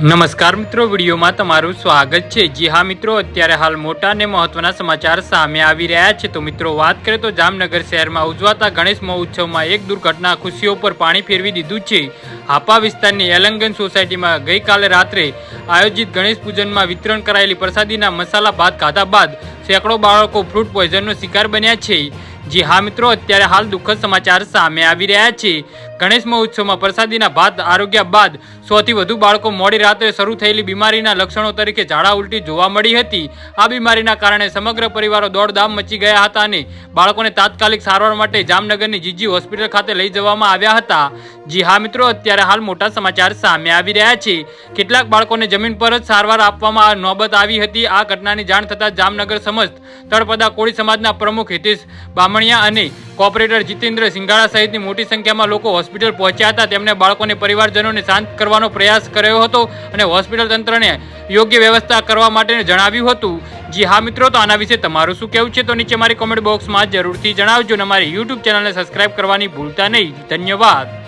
નમસ્કાર મિત્રો, વિડીયોમાં તમારું સ્વાગત છે. જી હા મિત્રો, અત્યારે હાલ મોટા અને મહત્વના સમાચાર સામે આવી રહ્યા છે. તો મિત્રો, વાત કરીએ તો જામનગર શહેરમાં ઉજવાતા ગણેશ મહોત્સવમાં એક દુર્ઘટના ખુશીઓ પર પાણી ફેરવી દીધું છે. હાપા વિસ્તારની એલંગન સોસાયટીમાં ગઈકાલે રાત્રે આયોજિત ગણેશ પૂજનમાં વિતરણ કરાયેલી પ્રસાદીના મસાલા ભાત ખાધા બાદ સેંકડો બાળકો ફ્રૂટ પોઈઝનનો શિકાર બન્યા છે. જી હા મિત્રો, અત્યારે હાલ દુઃખદ સમાચાર સામે આવી રહ્યા છે. ગણેશ મહોત્સવમાં પ્રસાદીના ભાત, આરોગ્ય બાદ સોથી વધુ બાળકો મોડી રાત્રે શરૂ થયેલી બીમારીના લક્ષણો તરીકે ઝાડા ઉલટી જોવા મળી હતી. આ બીમારીના કારણે સમગ્ર પરિવારો દોડધામ મચી ગયા હતા અને બાળકોને તાત્કાલિક સારવાર માટે જામનગરની જીજી હોસ્પિટલ ખાતે લઈ જવામાં આવ્યા હતા. જી હા મિત્રો, અત્યારે હાલ મોટા સમાચાર સામે આવી રહ્યા છે. કેટલાક બાળકોને જમીન પર જ સારવાર આપવામાં નોબત આવી હતી. આ ઘટનાની જાણ થતાં જામનગર સમસ્ત તળપદા કોળી સમાજના પ્રમુખ હિતેશ બામણિયા અને કોઓપરેટર જીતેન્દ્ર સિંઘાડા સહિતની મોટી સંખ્યામાં લોકો હોસ્પિટલ પહોંચ્યા હતા. તેમણે બાળકોને પરિવારજનોને શાંત કરવાનો પ્રયાસ કર્યો હતો અને હોસ્પિટલ તંત્રને યોગ્ય વ્યવસ્થા કરવા માટે જણાવ્યું હતું. જી હા મિત્રો, તો આના વિશે તમારું શું કહેવું છે? તો નીચે મારી કોમેન્ટ બોક્સમાં જરૂરથી જણાવજો અને અમારી યુટ્યુબ ચેનલને સબસ્ક્રાઇબ કરવાની ભૂલતા નહીં. ધન્યવાદ.